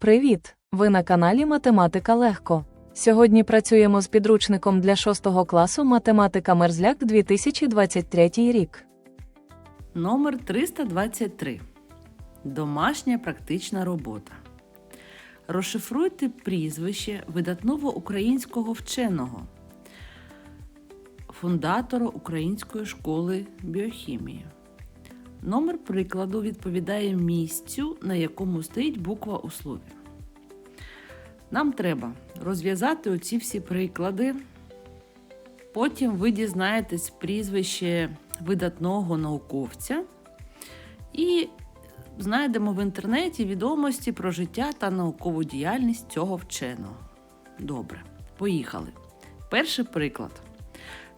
Привіт! Ви на каналі Математика Легко. Сьогодні працюємо з підручником для 6 класу Математика Мерзляк 2023 рік. Номер 323. Домашня практична робота. Розшифруйте прізвище видатного українського вченого, фундатора Української школи біохімії. Номер прикладу відповідає місцю, на якому стоїть буква у слові. Нам треба розв'язати оці всі приклади. Потім ви дізнаєтесь прізвище видатного науковця і знайдемо в інтернеті відомості про життя та наукову діяльність цього вченого. Добре, поїхали. Перший приклад.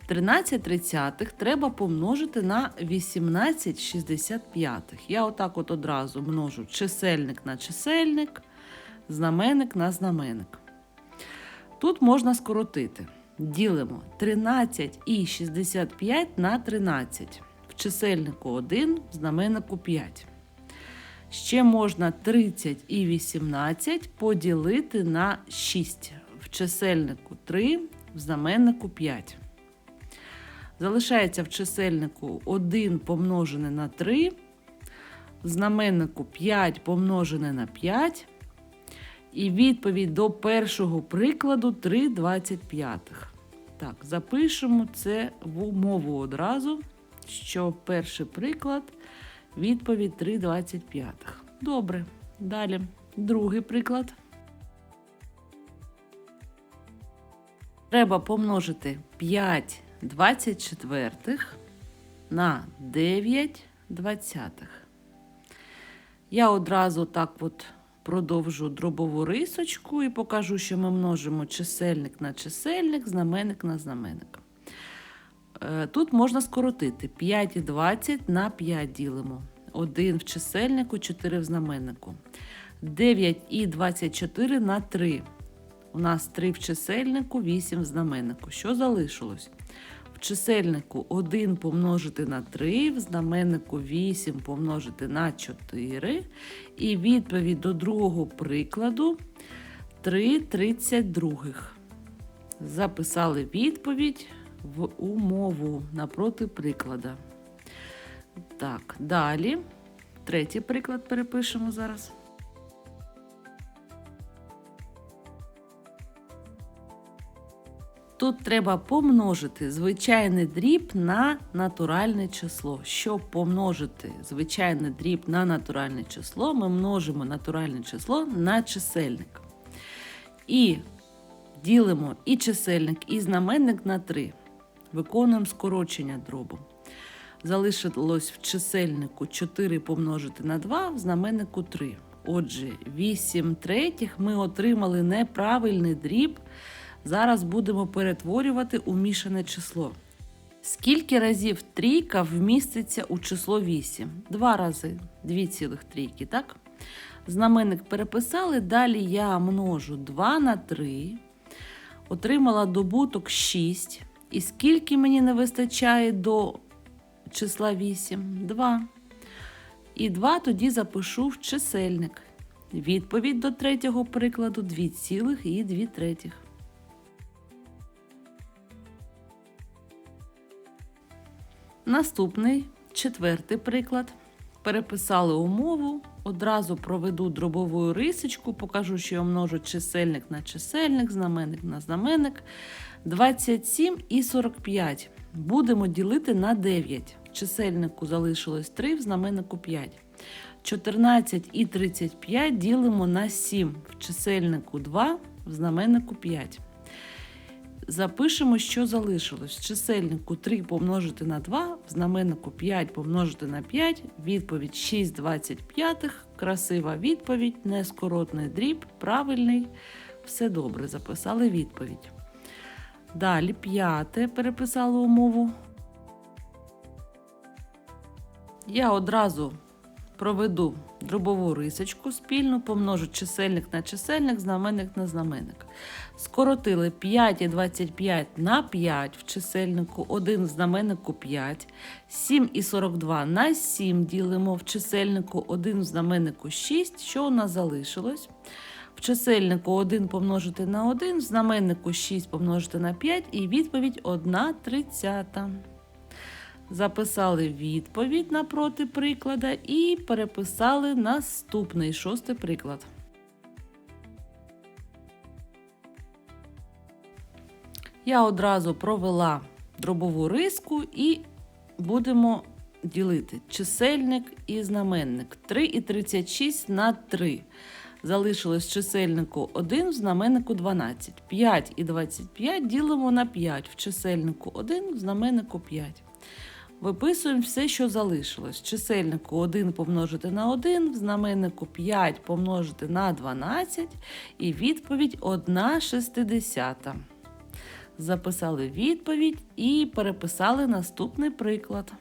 13 тридцятих треба помножити на 18 шістдесятп'ятих. Я отак от одразу множу чисельник на чисельник, знаменник на знаменник. Тут можна скоротити. Ділимо 13 і 65 на 13. В чисельнику 1, в знаменнику 5. Ще можна 30 і 18 поділити на 6. В чисельнику 3, в знаменнику 5. Залишається в чисельнику 1 помножене на 3, в знаменнику 5 помножене на 5. І відповідь до першого прикладу 3 25. Так, запишемо це в умову одразу, що перший приклад відповідь 3 25. Добре. Далі. Другий приклад. Треба помножити 5 24 на 9 двадцятих. Я одразу так от продовжу дробову рисочку і покажу, що ми множимо чисельник на чисельник, знаменник на знаменник. Е, Тут можна скоротити 5 і 20 на 5 ділимо. 1 в чисельнику, 4 в знаменнику. 9 і 24 на 3. У нас 3 в чисельнику, 8 в знаменнику. Що залишилось? Чисельнику 1 помножити на 3, в знаменнику 8 помножити на 4. І відповідь до другого прикладу 3 32. Записали відповідь в умову напроти приклада. Так, далі. Третій приклад перепишемо зараз. Тут треба помножити звичайний дріб на натуральне число. Щоб помножити звичайний дріб на натуральне число, ми множимо натуральне число на чисельник. І ділимо і чисельник, і знаменник на 3. Виконуємо скорочення дробу. Залишилось в чисельнику 4 помножити на 2, в знаменнику 3. Отже, 8 третіх ми отримали неправильний дріб. Зараз будемо перетворювати у мішане число. Скільки разів трійка вміститься у число 8? Два рази 2 цілих трійки, так? Знаменник переписали, далі я множу 2 на 3, отримала добуток 6. І скільки мені не вистачає до числа 8? 2. І 2 тоді запишу в чисельник. Відповідь до третього прикладу 2 Наступний четвертий приклад. Переписали умову, одразу проведу дробову рисочку, покажу, що я множу чисельник на чисельник, знаменник на знаменник. 27 і 45 будемо ділити на 9. В чисельнику залишилось 3, в знаменнику 5. 14 і 35 ділимо на 7. В чисельнику 2, в знаменнику 5. Запишемо, що залишилось. Чисельнику 3 помножити на 2, в знаменнику 5 помножити на 5, відповідь 6 25. Красива відповідь, нескоротний дріб, правильний. Все добре, записали відповідь. Далі п'яте переписали умову. Я одразу проведу дробову рисочку спільну, помножу чисельник на чисельник, знаменник на знаменник. Скоротили 5 і 25 на 5 в чисельнику, 1 в знаменнику 5, 7 і 42 на 7 ділимо в чисельнику, 1 в знаменнику 6. Що у нас залишилось? В чисельнику 1 помножити на 1, в знаменнику 6 помножити на 5 і відповідь 1 тридцята. Записали відповідь напроти приклада і переписали наступний шостий приклад. Я одразу провела дробову риску і будемо ділити чисельник і знаменник. 3 і 36 на 3. Залишилось чисельнику 1, в знаменнику 12. 5 і 25 ділимо на 5. В чисельнику 1, в знаменнику 5. Виписуємо все, що залишилось. Чисельнику 1 помножити на 1, в знаменнику 5 помножити на 12 і відповідь 1 шестидесята. Записали відповідь і переписали наступний приклад.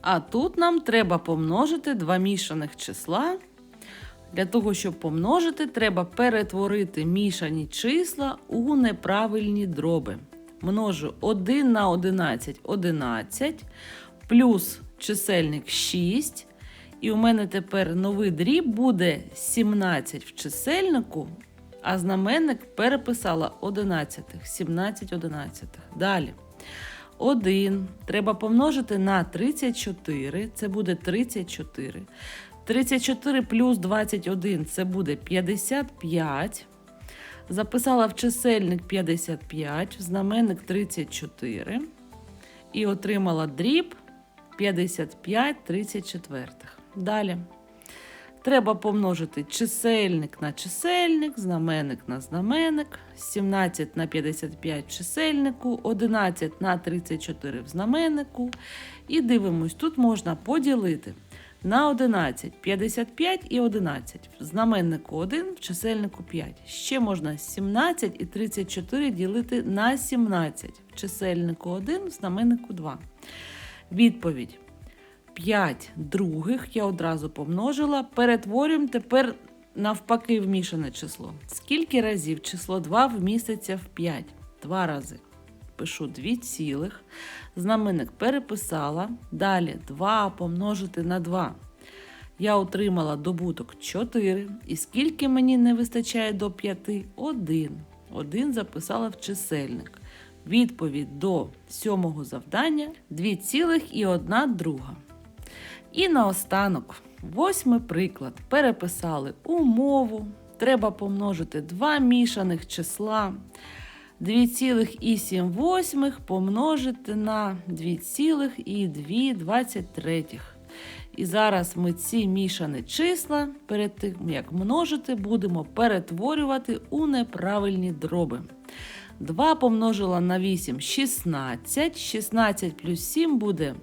А тут нам треба помножити два мішаних числа. Для того, щоб помножити, треба перетворити мішані числа у неправильні дроби. Множу 1 на 11 11, плюс чисельник 6. І у мене тепер новий дріб буде 17 в чисельнику, а знаменник переписала 11, 17 11. Далі. 1 треба помножити на 34, це буде 34. 34 плюс 21 це буде 55. Записала в чисельник 55, в знаменник 34. І отримала дріб 55 34. Далі. Треба помножити чисельник на чисельник, знаменник на знаменник, 17 на 55 в чисельнику, 11 на 34 в знаменнику. І дивимось, тут можна поділити на 11 55 і 11. В знаменнику 1, в чисельнику 5. Ще можна 17 і 34 ділити на 17. В чисельнику 1, в знаменнику 2. Відповідь. 5 других я одразу помножила. Перетворюємо тепер навпаки вмішане число. Скільки разів число 2 вміститься в 5? Два рази. Пишу 2 цілих. Знаменник переписала. Далі 2 помножити на 2. Я отримала добуток 4. І скільки мені не вистачає до 5? 1. 1 записала в чисельник. Відповідь до сьомого завдання 2,1 друга. І наостанок, восьмий приклад. Переписали умову. Треба помножити два мішаних числа. 2,7 помножити на 2,223. І зараз ми ці мішані числа перед тим, як множити, будемо перетворювати у неправильні дроби. 2 помножила на 8 16. 16 плюс 7 буде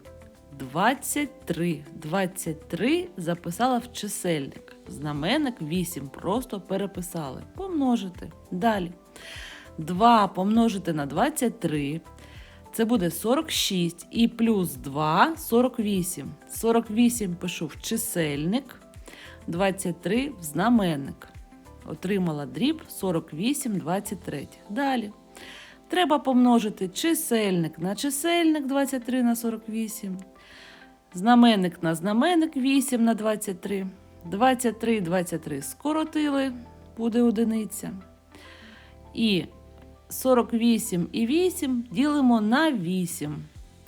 23. 23 записала в чисельник. Знаменник 8 просто переписали. Помножити. Далі. 2 помножити на 23. Це буде 46 і плюс 2 48. 48 пишу в чисельник, 23 в знаменник. Отримала дріб 48 23. Далі. Треба помножити чисельник на чисельник 23 на 48. Знаменник на знаменник 8 на 23. 23 23 скоротили, буде одиниця. І 48 і 8 ділимо на 8.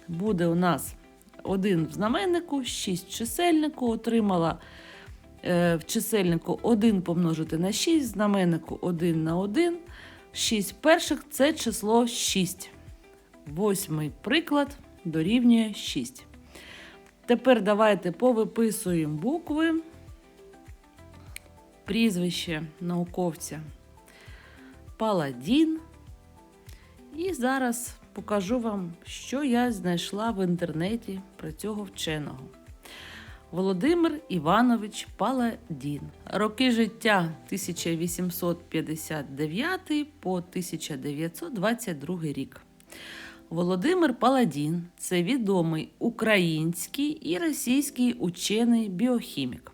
Буде у нас 1 в знаменнику, 6 в чисельнику. Отримала е, в чисельнику 1 помножити на 6, в знаменнику 1 на 1. 6 перших це число 6. Восьмий приклад дорівнює 6. Тепер давайте повиписуємо букви. Прізвище науковця Паладін. І зараз покажу вам, що я знайшла в інтернеті про цього вченого. Володимир Іванович Паладін. Роки життя 1859 по 1922 рік. Володимир Паладін це відомий український і російський учений біохімік.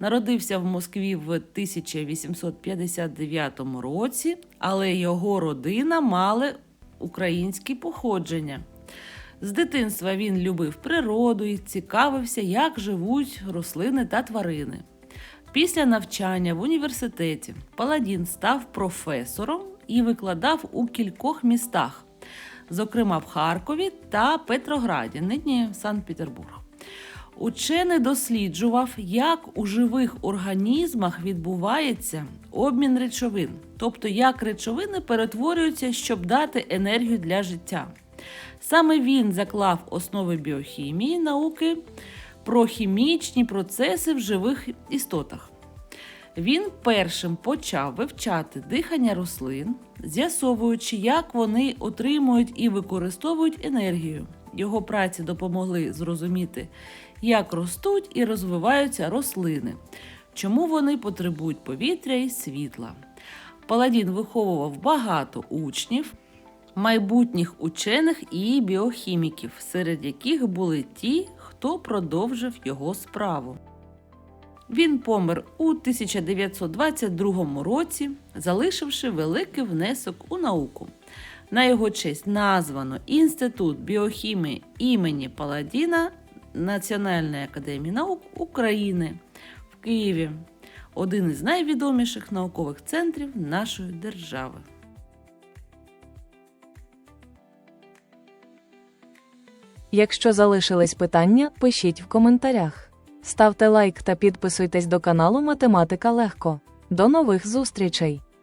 Народився в Москві в 1859 році, але його родина мала українське походження. З дитинства він любив природу і цікавився, як живуть рослини та тварини. Після навчання в університеті Паладін став професором і викладав у кількох містах, зокрема в Харкові та Петрограді, нині Санкт-Петербург. Учений досліджував, як у живих організмах відбувається обмін речовин, тобто як речовини перетворюються, щоб дати енергію для життя. Саме він заклав основи біохімії науки про хімічні процеси в живих істотах. Він першим почав вивчати дихання рослин, з'ясовуючи, як вони отримують і використовують енергію. Його праці допомогли зрозуміти, як ростуть і розвиваються рослини, чому вони потребують повітря і світла. Паладін виховував багато учнів, майбутніх учених і біохіміків, серед яких були ті, хто продовжив його справу. Він помер у 1922 році, залишивши великий внесок у науку. На його честь названо Інститут біохімії імені Паладіна Національної академії наук України в Києві, один із найвідоміших наукових центрів нашої держави. Якщо залишились питання, пишіть в коментарях. Ставте лайк та підписуйтесь до каналу Математика Легко. До нових зустрічей!